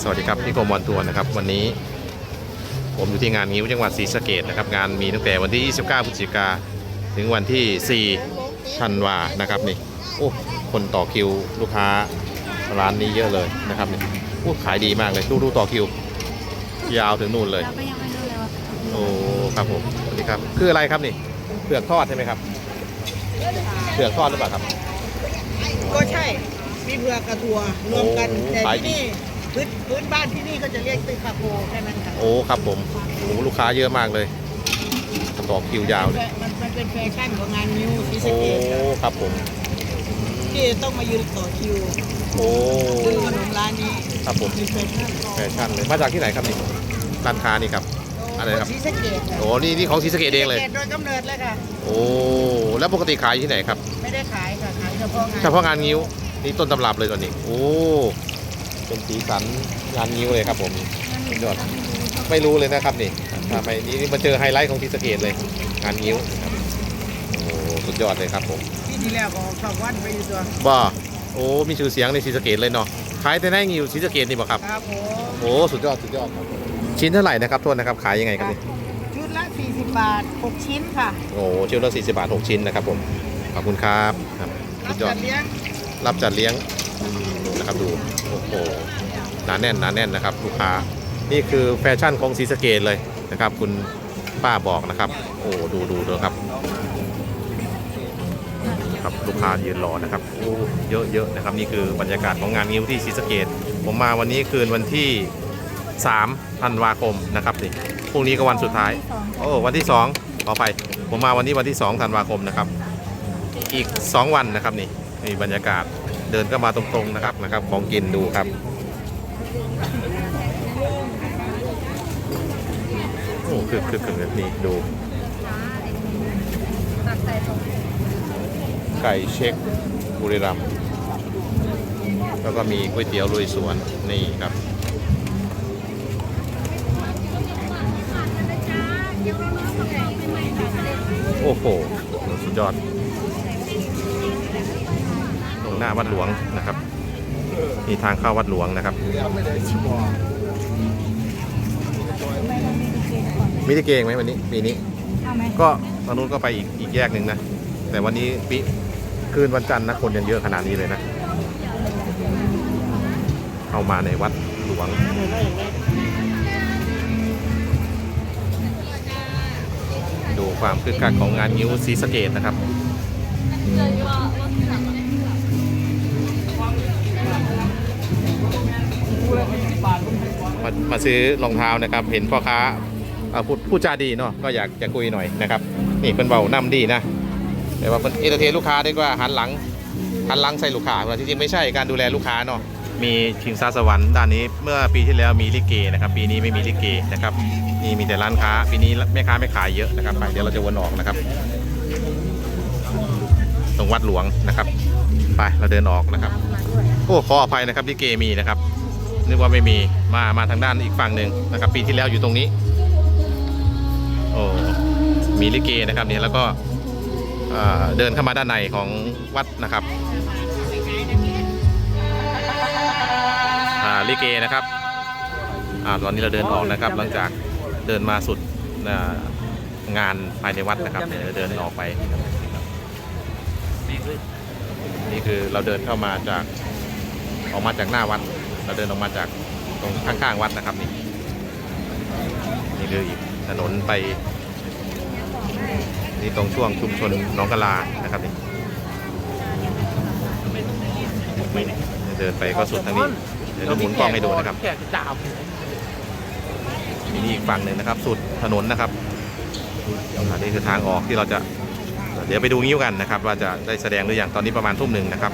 สวัสดีครับพี่โกมอนทัวร์นะครับ วันนี้ผมอยู่ที่งานงิ้วจังหวัดศรีสะเกดนะครับ งานมีตั้งแต่วันที่ 29 พฤศจิกาถึงวันที่ 4 ธันวานะครับนี่โอ้คนต่อคิวลูกค้าร้านนี้เยอะเลยนะครับนี่โอ้ขายดีมากเลยดูดูต่อคิว ยาวถึงนู่นเลยเราก็ยังไม่รู้เลยว่าโอ้ครับผมสวัสดีครับคืออะไรครับนี่เผือกทอดใช่ไหมครับเผือกทอดหรือเปล่าครับ ก็ใช่ มีเผือกกับถั่วรวมกัน โอ้แต่ขายที่ดี นี่ พื้นพื้นบ้านที่นี่ก็จะเรียกตึกคาโคแค่นั้นค่ะโอ้ครับผมโอ้ลูกค้าเยอะมากเลยต่อคิวยาวเลยมันมันเป็นแฟชั่นของงานนิวซีสโอ้เกตครับครับผมที่ต้องมายืนต่อคิวโอ้ซื้อขนมร้านนี้ครับผมมีแฟชั่นแฟชั่นเลยมาจากที่ไหนครับนี่ร้านค้านี่ครับอะไรครับซีสเกตโอ้นี่นี่ของศรีสะเกดเองเลยโดยกำเนิดเลยค่ะโอ้แล้วปกติขายอยู่ที่ไหนครับ ไม่ได้ขายค่ะขายเฉพาะงานเฉพาะงานงิ้วนี่ต้นตำรับเลยตอนนี้ โอ้ เป็นสีสันงานงิ้วเลยครับผมสุดยอดไม่รู้เลยนะครับนี่ถ้าไม่นี่นี่มาเจอไฮไลท์ของศรีสะเกดเลย งานงิ้วครับโอ้สุดยอดเลยครับผมที่ที่แล้วก็ชอบวันไปอยู่ตัวบ้าโอ้มีชื่อเสียงในศรีสะเกดเลยเนาะขายแต่ในงิ้วศรีสะเกดนี่บ่ครับครับผมโอ้สุดยอดสุดยอดครับชิ้นเท่าไหร่นะครับโทษนะครับขายยังไงครับนี่ชุดละ 40 บาท 6 ชิ้นค่ะโอ้ชิ้นละ 40 บาท 6 ชิ้นนะครับผมขอบคุณครับครับรัสุบดยอจัดดเลี้ยงรับจัดเลี้ยงดูนะครับดู โอ้โหหนาแน่นหนาแน่นนะครับ ลูกค้านี่คือแฟชั่นของศรีสะเกดเลยนะครับ คุณป้าบอกนะครับ โอ้ดูดูดูครับ ครับลูกค้ายืนรอนะครับโอ้เยอะเยอะนะครับ นี่คือบรรยากาศของงานนิ้วที่ศรีสะเกดผมมาวันนี้คืนวันที่3ธันวาคมนะครับนี่พรุ่งนี้ก็วันสุดท้าย โอ้วันที่2ขอไปผมมาวันนี้วันที่2ธันวาคมนะครับ อีก 2 วันนะครับนี่นี่บรรยากาศ เดินก็มาตรงๆนะครับนะครับ ของกินดูครับโอ้คือคือคือนี่ดูไก่เช็คบุรีรัมย์แล้วก็มีก๋วยเตี๋ยวลุยสวนนี่ครับโอ้โห สุดยอด หน้าวัดหลวงนะครับมีทางเข้าวัดหลวงนะครับ มีที่เกงไหมวันนี้ปีนี้เอาไหมก็ตอนนู้นก็ไปอีกอีกแยกหนึ่งนะ แต่วันนี้ปีคืนวันจันทร์นะคนยังเยอะขนาดนี้เลยนะ เข้ามาในวัดหลวงดูความคึกคักของงานงิ้วศรีสะเกดนะครับ มามาซื้อรองเท้านะครับ เห็นพ่อค้าพูดพูดจาดีเนาะก็อยากจะคุยหน่อยนะครับ นี่เป็นเบานํดีนะแต่ว่าเป็นเอเตเทนลูกค้าดีกว่าหันหลังหันหลังใส่ลูกค้าเพราจริงๆไม่ใช่การดูแลลูกค้าเนาะมีชิงซาสวรรค์ด้านนี้เมื่อปีที่แล้วมีลิเกนะครับปีนี้ไม่มีลิเกนะครับนี่มีแต่ร้านค้าปีนี้แม่ค้าไม่ขายเยอะนะครับไปเดี๋ยวเราจะวนออกนะครับ ตรงวัดหลวงนะครับ ไปเราเดินออกนะครับโอ้ขออภัยนะครับลิเกมีนะครับ นึกว่าไม่มีมามาทางด้านอีกฝั่งหนึ่งนะครับ ปีที่แล้วอยู่ตรงนี้ โอ้มีลิเกนะครับเนี่ยแล้วก็เดินเข้ามาด้านในของวัดนะครับลิเกนะครับอตอนนี้เราเดินออกนะครับ หลังจากเดินมาสุดงานภายในวัดนะครับเดี๋ยวเราเดินออกไป นี่คือเราเดินเข้ามาจากออกมาจากหน้าวัด เราเดินออกมาจากตรงข้างๆวัดนะครับนี่นี่คืออีกถนนไป นี่ตรงช่วงชุมชนหนองกะลานะครับนี่เดินไปก็สุดทางนี้เดี๋ยวหมุนกล้องให้ดูนะครับแขกดาบมีนี่อีกฝั่งหนึ่งนะครับ สุดถนนนะครับอันนี้คือทางออกที่เราจะ เดี๋ยวไปดูงิ้วกันนะครับ ว่าจะได้แสดงหรือยังตอนนี้ประมาณทุ่มหนึ่งนะครับ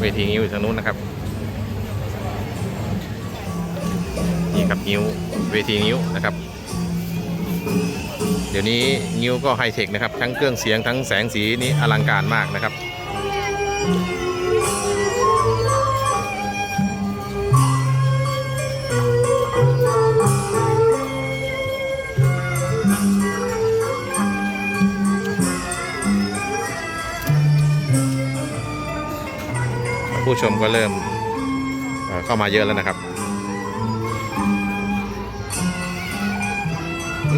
เวทีงิ้วอยู่ทางนู้นนะครับ นี่ครับงิ้วเวทีงิ้วนะครับ เดี๋ยวนี้งิ้วก็ไฮเทคนะครับ ทั้งเครื่องเสียงทั้งแสงสีนี่อลังการมากนะครับ ผู้ชมก็เริ่มเเข้ามาเยอะแล้วนะครับ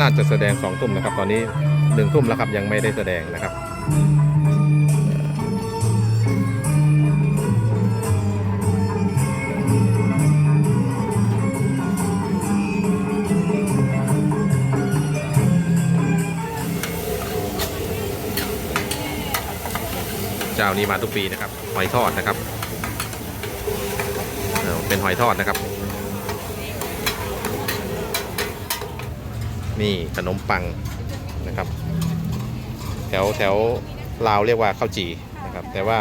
น่าจะแสดงสองทุ่มนะครับ ตอนนี้หนึ่งทุ่มแล้วครับยังไม่ได้แสดงนะครับเจ้านี้มาทุกปีนะครับหอยทอดนะครับ เป็นหอยทอดนะครับ นี่ขนมปังนะครับ แถวแถวลาวเรียกว่าข้าวจีนะครับ แต่ว่า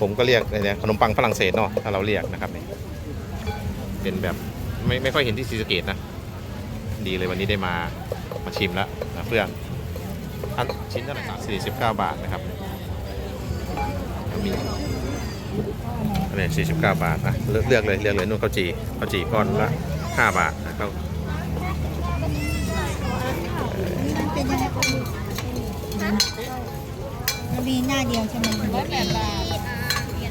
ผมก็เรียกอะไรเนี่ยขนมปังฝรั่งเศสเนาะถ้าเราเรียกนะครับนี่เป็นแบบไม่ไม่ค่อยเห็นที่ศรีสะเกดนะ ดีเลยวันนี้ได้มามาชิมแล้วนะเพื่อนอันชิ้นเท่าไหร่ครับ49บาทนะครับมี อันนี้สี่สิบเก้าบาทอะเลือกเลือกเลยเลือกเลยนู่นข้าวจีข้าวจีก้อนละห้าบาทนะครับมันเป็นยังไงมันมีหน้าเดียวใช่ไหมร้อยแปดบาท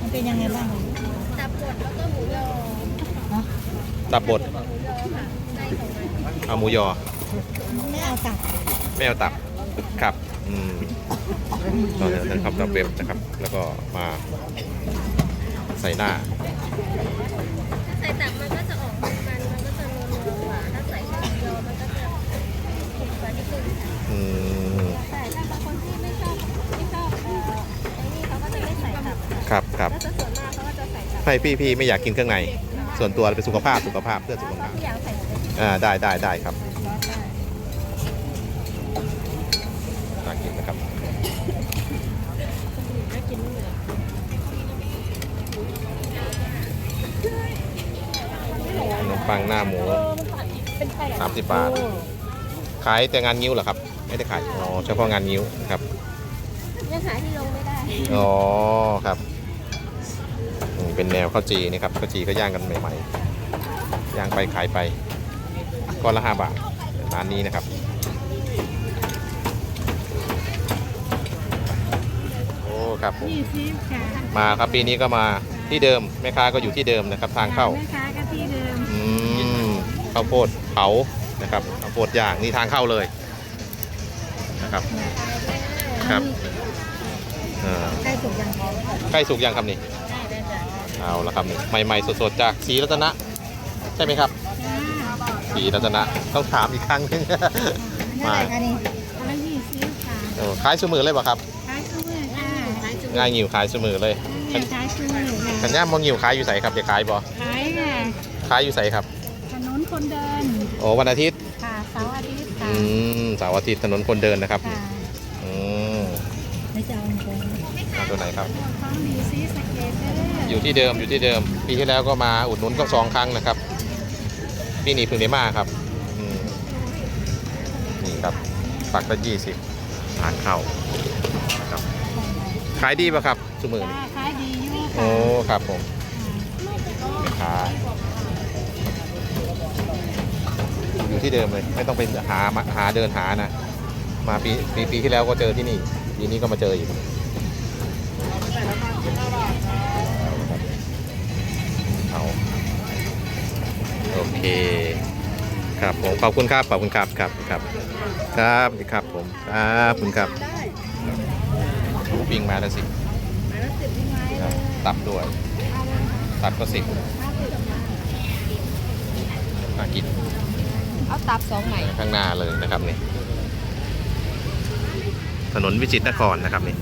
มันเป็นยังไงบ้างตับบดแล้วก็หมูยอตับบดเอาหมูยอไม่เอาตับไม่เอาตับครับ อืมตอนนั้นครับตับเว็บนะครับ แล้วก็มา ใส่หน้า ถ้าใส่ตับมันก็จะออกมันมันมันก็จะนัวๆกว่าถ้าใส่แค่หมูยอมันก็จะถูกกว่านิดนึงอืมแต่ถ้าบางคนที่ไม่ชอบไม่ชอบเอ่อไอ้นี่เขาก็จะไม่ใส่ตับครับครับถ้าจะส่วนมากเขาก็จะใส่ตับให้พี่พี่ไม่อยากกินเครื่องใน ส่วนตัวเป็นสุขภาพสุขภาพเพื่อสุขภาพทุกอย่างใส่หมดเลยอ่าได้ได้ได้ครับ ขนมปังหน้าหมูสามสิบบาท ขายแต่งานงิ้วเหรอครับ ไม่ได้ขาย อ๋อเฉพาะงานงิ้วครับยังหาที่ลงไม่ได้ อ๋อครับอืมเป็นแนวข้าวจีนี่ครับข้าวจีก็ย่างกันใหม่ๆย่างไปขายไปก้อนละห้าบาทร้านนี้นะครับโอ้ครับผมยี่สิบค่ะมาครับปีนี้ก็มาที่เดิมแม่ค้าก็อยู่ที่เดิมนะครับ ทางเข้า แม่ค้าก็ที่เดิม อืม ข้าวโพดเผานะครับข้าวโพดย่างนี่ทางเข้าเลยนะครับครับเอ่อใกล้สุกยังใกล้สุกยังครับนี่เอาละครับนี่ใหม่ๆสดๆจากศรีรัตนะใช่ไหมครับศรีรัตนะต้องถามอีกครั้งหนึงเท่าไหมาร่คะนี่อันละยี่สิบค่ะเออขายสมือเลยป่ะครับขายซื้อค่ะขายซื้อง่ายงิวขายสมือเลยขายซื้อขัค่ะนย่ามองงิวขายอยู่ใส่ครับจะขายบ่ขายค่ะขายอยู่ใส่ครับถนน คนเดินโอ้วันอาทิตย์ค่ะเสาร์อาทิตย์อืค่ะมเสาร์อาทิตย์ถนนคนเดินนะครับค่ะอืมไม่จะเอาอันตรงเอาตัวไหนครับ ของดีซีสะเกตเด้ออยู่ที่เดิมอยู่ที่เดิม ปีที่แล้วก็มาอุดหนุนก็สองครั้งนะครับปีนี้เพิ่งได้มาครับอืมนี่ครับปักละยี่สิบทานเข้าครับขายดีป่ะครับสมือนี้จ้าขายดีอยู่โอ้ค่ะครับผมแม่ค้า ที่เดิมเลย ไม่ต้องไปหาหาเดินหานะมาปีปีปีที่แล้วก็เจอที่นี่ปีนี้ก็มาเจออีกเอาโอเค ครับผมขอบคุณครับขอบคุณครับครับครับครับครับผมครับขอบคุณครับปิ้งมาแล้วสิตับด้วย ตับก็สิบมากิน เอาตับสองใหม่ข้างหน้าเลยนะครับนี่ถนนวิจิตรนครนะครับนี่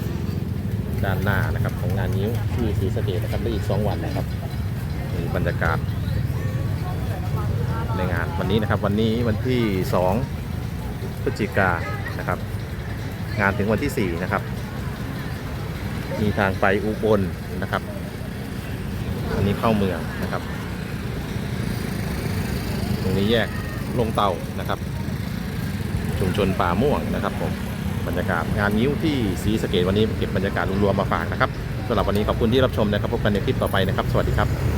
ด้านหน้านะครับของงานนิ้วที่ศรีสะเกดนะครับได้อีก 2 วันนะครับนี่บรรยากาศในงานวันนี้นะครับวันนี้วันที่ 2 พฤศจิกานนะครับ งานถึงวันที่ 4 นะครับ มีทางไปอุบลนะครับ อันนี้เข้าเมืองนะครับ ตรงนี้แยก ลงเตานะครับ ชุมชนป่าม่วงนะครับผมบรรยากาศงานนิ้วที่สีสเกตวันนี้เก็บบรรยากาศรวมๆมาฝากนะครับสำหรับวันนี้ขอบคุณที่รับชมนะครับพบกันในคลิปต่อไปนะครับ สวัสดีครับ